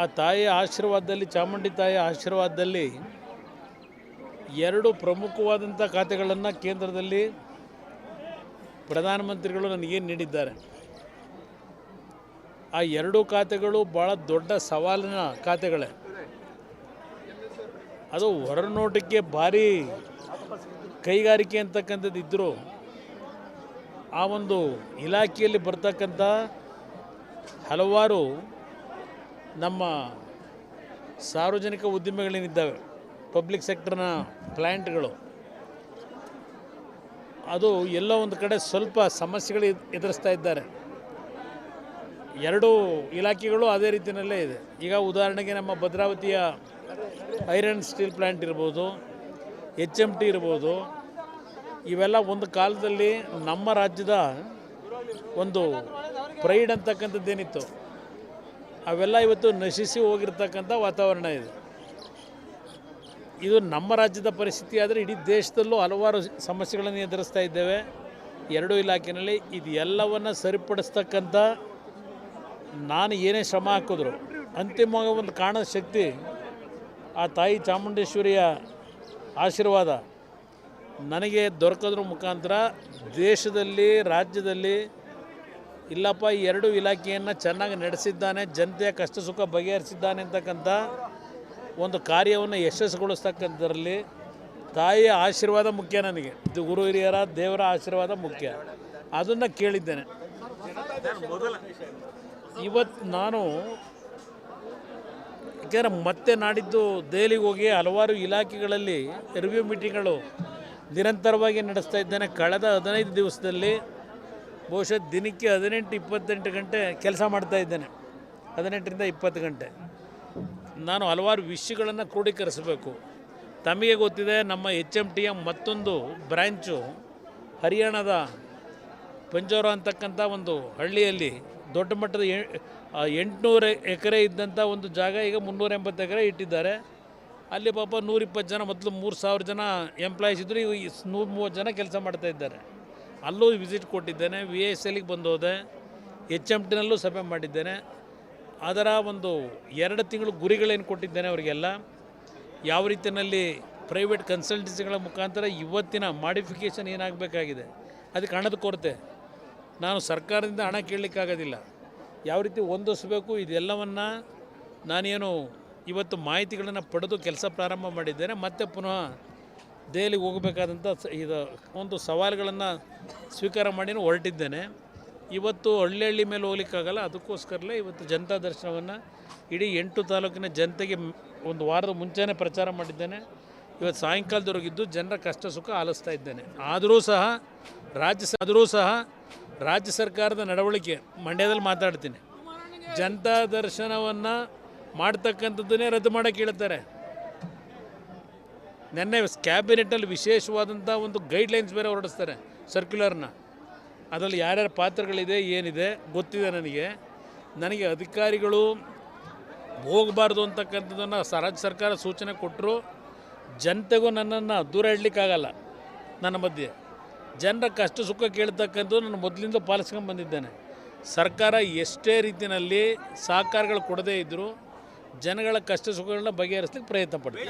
ಆ ತಾಯಿಯ ಆಶೀರ್ವಾದದಲ್ಲಿ, ಚಾಮುಂಡಿ ತಾಯಿಯ ಆಶೀರ್ವಾದದಲ್ಲಿ ಎರಡು ಪ್ರಮುಖವಾದಂಥ ಖಾತೆಗಳನ್ನು ಕೇಂದ್ರದಲ್ಲಿ ಪ್ರಧಾನಮಂತ್ರಿಗಳು ನನಗೇನು ನೀಡಿದ್ದಾರೆ. ಆ ಎರಡೂ ಖಾತೆಗಳು ಭಾಳ ದೊಡ್ಡ ಸವಾಲಿನ ಖಾತೆಗಳೇ. ಅದು ಹೊರನೋಟಕ್ಕೆ ಭಾರಿ ಕೈಗಾರಿಕೆ ಅಂತಕ್ಕಂಥದ್ದು ಇದ್ದರೂ ಆ ಒಂದು ಇಲಾಖೆಯಲ್ಲಿ ಬರ್ತಕ್ಕಂಥ ಹಲವಾರು ನಮ್ಮ ಸಾರ್ವಜನಿಕ ಉದ್ದಿಮೆಗಳೇನಿದ್ದಾವೆ? ಪಬ್ಲಿಕ್ ಸೆಕ್ಟರ್ನ ಪ್ಲ್ಯಾಂಟ್ಗಳು ಅದು ಎಲ್ಲೋ ಒಂದು ಕಡೆ ಸ್ವಲ್ಪ ಸಮಸ್ಯೆಗಳು ಎದ್- ಎದುರಿಸ್ತಾ ಇದ್ದಾರೆ. ಎರಡೂ ಇಲಾಖೆಗಳು ಅದೇ ರೀತಿಯಲ್ಲೇ ಇದೆ. ಈಗ ಉದಾಹರಣೆಗೆ ನಮ್ಮ ಭದ್ರಾವತಿಯ ಐರನ್ ಸ್ಟೀಲ್ ಪ್ಲ್ಯಾಂಟ್ ಇರ್ಬೋದು ಎಚ್ ಎಂ ಟಿ ಇರ್ಬೋದು, ಇವೆಲ್ಲ ಒಂದು ಕಾಲದಲ್ಲಿ ನಮ್ಮ ರಾಜ್ಯದ ಒಂದು ಪ್ರೈಡ್ ಅಂತಕ್ಕಂಥದ್ದೇನಿತ್ತು. ಅವೆಲ್ಲ ಇವತ್ತು ನಶಿಸಿ ಹೋಗಿರ್ತಕ್ಕಂಥ ವಾತಾವರಣ ಇದೆ. ಇದು ನಮ್ಮ ರಾಜ್ಯದ ಪರಿಸ್ಥಿತಿ ಆದರೆ ಇಡೀ ದೇಶದಲ್ಲೂ ಹಲವಾರು ಸಮಸ್ಯೆಗಳನ್ನು ಎದುರಿಸ್ತಾ ಇದ್ದೇವೆ. ಎರಡೂ ಇಲಾಖೆಯಲ್ಲಿ ಇದು ಎಲ್ಲವನ್ನು ಸರಿಪಡಿಸ್ತಕ್ಕಂಥ ನಾನು ಏನೇ ಶ್ರಮ ಹಾಕಿದ್ರು ಅಂತಿಮವಾಗಿ ಒಂದು ಕಾಣದ ಶಕ್ತಿ ಆ ತಾಯಿ ಚಾಮುಂಡೇಶ್ವರಿಯ ಆಶೀರ್ವಾದ ನನಗೆ ದೊರಕೋದ್ರ ಮುಖಾಂತರ ದೇಶದಲ್ಲಿ, ರಾಜ್ಯದಲ್ಲಿ ಇಲ್ಲಪ್ಪ, ಈ ಎರಡು ಇಲಾಖೆಯನ್ನು ಚೆನ್ನಾಗಿ ನಡೆಸಿದ್ದಾನೆ, ಜನತೆಯ ಕಷ್ಟ ಸುಖ ಬಗೆಹರಿಸಿದ್ದಾನೆ ಅಂತಕ್ಕಂಥ ಒಂದು ಕಾರ್ಯವನ್ನು ಯಶಸ್ಸುಗೊಳಿಸ್ತಕ್ಕಂಥದ್ರಲ್ಲಿ ತಾಯಿಯ ಆಶೀರ್ವಾದ ಮುಖ್ಯ ನನಗೆ. ಇದು ಗುರು ಹಿರಿಯರ, ದೇವರ ಆಶೀರ್ವಾದ ಮುಖ್ಯ. ಅದನ್ನು ಕೇಳಿದ್ದೇನೆ. ಇವತ್ತು ನಾನು ಯಾಕೆಂದರೆ ಮತ್ತೆ ನಾಡಿದ್ದು ದೆಹಲಿಗೆ ಹೋಗಿ ಹಲವಾರು ಇಲಾಖೆಗಳಲ್ಲಿ ರಿವ್ಯೂ ಮೀಟಿಂಗ್ಗಳು ನಿರಂತರವಾಗಿ ನಡೆಸ್ತಾ ಇದ್ದೇನೆ. ಕಳೆದ ಹದಿನೈದು ದಿವಸದಲ್ಲಿ ಬಹುಶಃ ದಿನಕ್ಕೆ ಹದಿನೆಂಟು, ಇಪ್ಪತ್ತೆಂಟು ಗಂಟೆ ಕೆಲಸ ಮಾಡ್ತಾ ಇದ್ದೇನೆ. ಹದಿನೆಂಟರಿಂದ ಇಪ್ಪತ್ತು ಗಂಟೆ. ನಾನು ಹಲವಾರು ವಿಷಯಗಳನ್ನು ಕ್ರೋಢೀಕರಿಸಬೇಕು. ತಮಗೆ ಗೊತ್ತಿದೆ, ನಮ್ಮ ಎಚ್ ಎಂ ಟಿ ಎಂ ಮತ್ತೊಂದು ಬ್ರ್ಯಾಂಚು ಹರಿಯಾಣದ ಪಂಜೋರ ಅಂತಕ್ಕಂಥ ಒಂದು ಹಳ್ಳಿಯಲ್ಲಿ ದೊಡ್ಡ ಮಟ್ಟದ ಎಂಟುನೂರು ಎಕರೆ ಇದ್ದಂಥ ಒಂದು ಜಾಗ, ಈಗ ಮುನ್ನೂರ ಎಂಬತ್ತು ಎಕರೆ ಇಟ್ಟಿದ್ದಾರೆ. ಅಲ್ಲಿ ಪಾಪ ನೂರಿಪ್ಪತ್ತು ಜನ, ಮೊದಲು ಮೂರು ಸಾವಿರ ಜನ ಎಂಪ್ಲಾಯೀಸ್ ಇದ್ದರು ಈಗ ನೂರು ಮೂವತ್ತು ಜನ ಕೆಲಸ ಮಾಡ್ತಾ ಇದ್ದಾರೆ. ಅಲ್ಲೂ ವಿಸಿಟ್ ಕೊಟ್ಟಿದ್ದೇನೆ ವಿ ಎಸ್ ಎಲ್ಲಿಗೆ ಬಂದು ಹೋದೆ ಎಚ್ ಎಂ ಟಿನಲ್ಲೂ ಸಭೆ ಮಾಡಿದ್ದೇನೆ. ಅದರ ಒಂದು ಎರಡು ತಿಂಗಳು ಗುರಿಗಳೇನು ಕೊಟ್ಟಿದ್ದೇನೆ ಅವರಿಗೆಲ್ಲ, ಯಾವ ರೀತಿಯಲ್ಲಿ ಪ್ರೈವೇಟ್ ಕನ್ಸಲ್ಟೆನ್ಸಿಗಳ ಮುಖಾಂತರ ಇವತ್ತಿನ ಮಾಡಿಫಿಕೇಷನ್ ಏನಾಗಬೇಕಾಗಿದೆ, ಅದಕ್ಕೆ ಹಣದ ಕೊರತೆ. ನಾನು ಸರ್ಕಾರದಿಂದ ಹಣ ಕೇಳಲಿಕ್ಕಾಗೋದಿಲ್ಲ. ಯಾವ ರೀತಿ ಹೊಂದಿಸ್ಬೇಕು, ಇದೆಲ್ಲವನ್ನು ನಾನೇನು ಇವತ್ತು ಮಾಹಿತಿಗಳನ್ನು ಪಡೆದು ಕೆಲಸ ಪ್ರಾರಂಭ ಮಾಡಿದ್ದೇನೆ. ಮತ್ತೆ ಪುನಃ ದೆಹಲಿಗೆ ಹೋಗಬೇಕಾದಂಥ ಇದು ಒಂದು ಸವಾಲುಗಳನ್ನು ಸ್ವೀಕಾರ ಮಾಡಿ ಹೊರಟಿದ್ದೇನೆ. ಇವತ್ತು ಹಳ್ಳಿ ಹಳ್ಳಿ ಮೇಲೆ ಹೋಗ್ಲಿಕ್ಕಾಗಲ್ಲ ಅದಕ್ಕೋಸ್ಕರಲೇ ಇವತ್ತು ಜನತಾ ದರ್ಶನವನ್ನು ಇಡೀ ಎಂಟು ತಾಲೂಕಿನ ಜನತೆಗೆ ಒಂದು ವಾರದ ಮುಂಚೆನೇ ಪ್ರಚಾರ ಮಾಡಿದ್ದೇನೆ. ಇವತ್ತು ಸಾಯಂಕಾಲದವರೆಗಿದ್ದು ಜನರ ಕಷ್ಟ ಸುಖ ಆಲಿಸ್ತಾ ಇದ್ದೇನೆ. ಆದರೂ ಸಹ, ರಾಜ್ಯ ಆದರೂ ಸಹ ರಾಜ್ಯ ಸರ್ಕಾರದ ನಡವಳಿಕೆ, ಮಂಡ್ಯದಲ್ಲಿ ಮಾತಾಡ್ತೀನಿ. ಜನತಾ ದರ್ಶನವನ್ನು ಮಾಡ್ತಕ್ಕಂಥದ್ದನ್ನೇ ರದ್ದು ಮಾಡೋಕ್ಕೆ ಹೇಳ್ತಾರೆ. ನಿನ್ನೆ ಕ್ಯಾಬಿನೆಟ್ನಲ್ಲಿ ವಿಶೇಷವಾದಂಥ ಒಂದು ಗೈಡ್ಲೈನ್ಸ್ ಬೇರೆ ಹೊರಡಿಸ್ತಾರೆ ಸರ್ಕ್ಯುಲರ್ನ. ಅದರಲ್ಲಿ ಯಾರ್ಯಾರ ಪಾತ್ರಗಳಿದೆ, ಏನಿದೆ ಗೊತ್ತಿದೆ ನನಗೆ. ನನಗೆ ಅಧಿಕಾರಿಗಳು ಹೋಗಬಾರ್ದು ಅಂತಕ್ಕಂಥದ್ದನ್ನು ರಾಜ್ಯ ಸರ್ಕಾರ ಸೂಚನೆ ಕೊಟ್ಟರು ಜನತೆಗೂ ನನ್ನನ್ನು ದೂರ ಇಡಲಿಕ್ಕಾಗಲ್ಲ ನನ್ನ ಮಧ್ಯೆ. ಜನರ ಕಷ್ಟ ಸುಖ ಕೇಳ್ತಕ್ಕಂಥದ್ದು ನಾನು ಮೊದಲಿಂದ ಪಾಲಿಸ್ಕೊಂಡು ಬಂದಿದ್ದೇನೆ. ಸರ್ಕಾರ ಎಷ್ಟೇ ರೀತಿಯಲ್ಲಿ ಸಹಕಾರಗಳು ಕೊಡದೇ ಇದ್ದರೂ ಜನಗಳ ಕಷ್ಟ ಸುಖಗಳನ್ನ ಬಗೆಹರಿಸ್ಲಿಕ್ಕೆ ಪ್ರಯತ್ನ ಪಡ್ತೀನಿ.